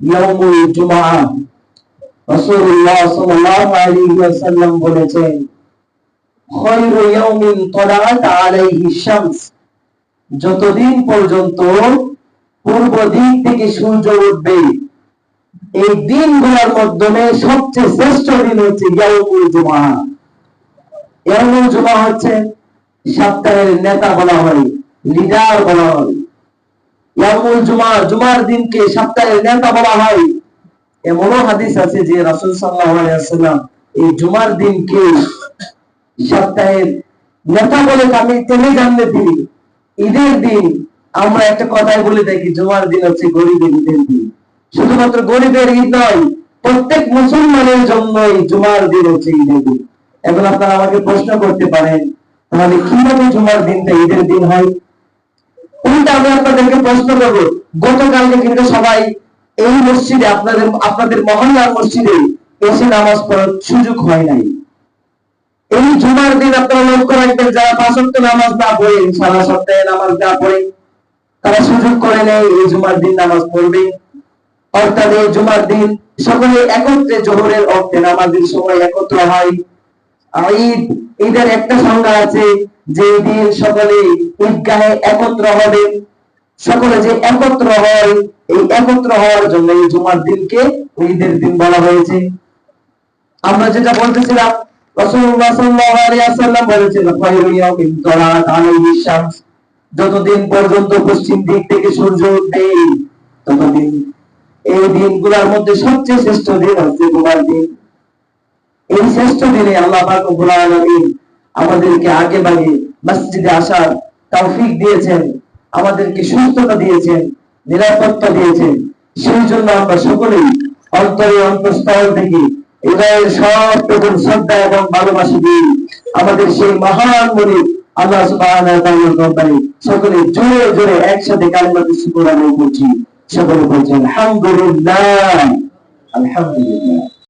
ইয়াউমুল জুমআ রাসূলুল্লাহ সাল্লাল্লাহু আলাইহি ওয়াসাল্লাম বলেছেন খায়রু ইয়াউমিন তালাআত আলাইহি শামস। যতদিন পর্যন্ত পূর্ব দিক থেকে সূর্য উঠবে, এই দিনগুলোর মাধ্যমে সবচেয়ে শ্রেষ্ঠ দিন হচ্ছে ইয়াউমুল জুমআ ইয়াউমুল জুমআ হচ্ছে সপ্তাহের নেতা বলা হয়, লিডার বলা হয়। এই আমরা একটা কথাই বলে থাকি, জুমার দিন হচ্ছে গরিবের ঈদের দিন। শুধুমাত্র গরিবের ঈদ নয়, প্রত্যেক মুসলমানের জন্যই জুমার দিন হচ্ছে ঈদের দিন। এখন আপনারা আমাকে প্রশ্ন করতে পারেন, তাহলে কীভাবে জুমার দিনটা ঈদের দিন হয়? আপনাদেরকে প্রশ্ন করব, গতকালকে কিন্তু সবাই এই মসজিদে, আপনাদের আপনাদের মহল্লার মসজিদে এসে নামাজ পড়ার সুযোগ হয় নাই। এই জুমার দিন আপনারা লক্ষ্য রাখবেন, যারা পাঁচক্ত নামাজ না পড়ে, সারা সপ্তাহে নামাজ না পড়ে, তারা সুযোগ করে নেয়, এই জুমার দিন নামাজ পড়বে। অর্থাৎ এই জুমার দিন সকলে একত্রে জোহরের অর্থে নামাজের সময় একত্র হয়। ঈদ, ঈদের একটা সংজ্ঞা আছে যে দিন সকলে ঈদগাহে একত্র হবে। সকলে যে একত্র হয়, এই একত্র হওয়ার জন্য এই জুমার দিনকে ঈদের দিন বলা হয়েছে। আমরা যেটা বলতেছিলাম, রাসূলুল্লাহ সাল্লাল্লাহু আলাইহি ওয়াসাল্লাম ইয়াউমিন আলাইহি শামস যতদিন পর্যন্ত পশ্চিম দিক থেকে সূর্য উঠবে, ততদিন এই দিনগুলোর মধ্যে সবচেয়ে শ্রেষ্ঠ দিন হচ্ছে জুমার দিন। এই শ্রেষ্ঠ দিনে আল্লাহ পাক রব্বুল আলামিন আমাদেরকে আগে বাগে মসজিদে আসার তৌফিক দিয়েছেন। আমাদেরকে সুস্থতা দিয়েছেন, নিরাপত্তা দিয়েছেন। সেই জন্য আমরা সকলেই অন্তরে অন্তঃস্থল থেকে হৃদয়ের সব প্রবল শ্রদ্ধা এবং ভালোবাসা দিয়ে আমাদের সেই মহান মনি আল্লাহ দরবারে সকলে জোরে জোরে একসাথে কালিমাতে শুকর আদায় করছি। সকলে বলছেন, আলহামদুলিল্লাহ। আলহামদুলিল্লাহ।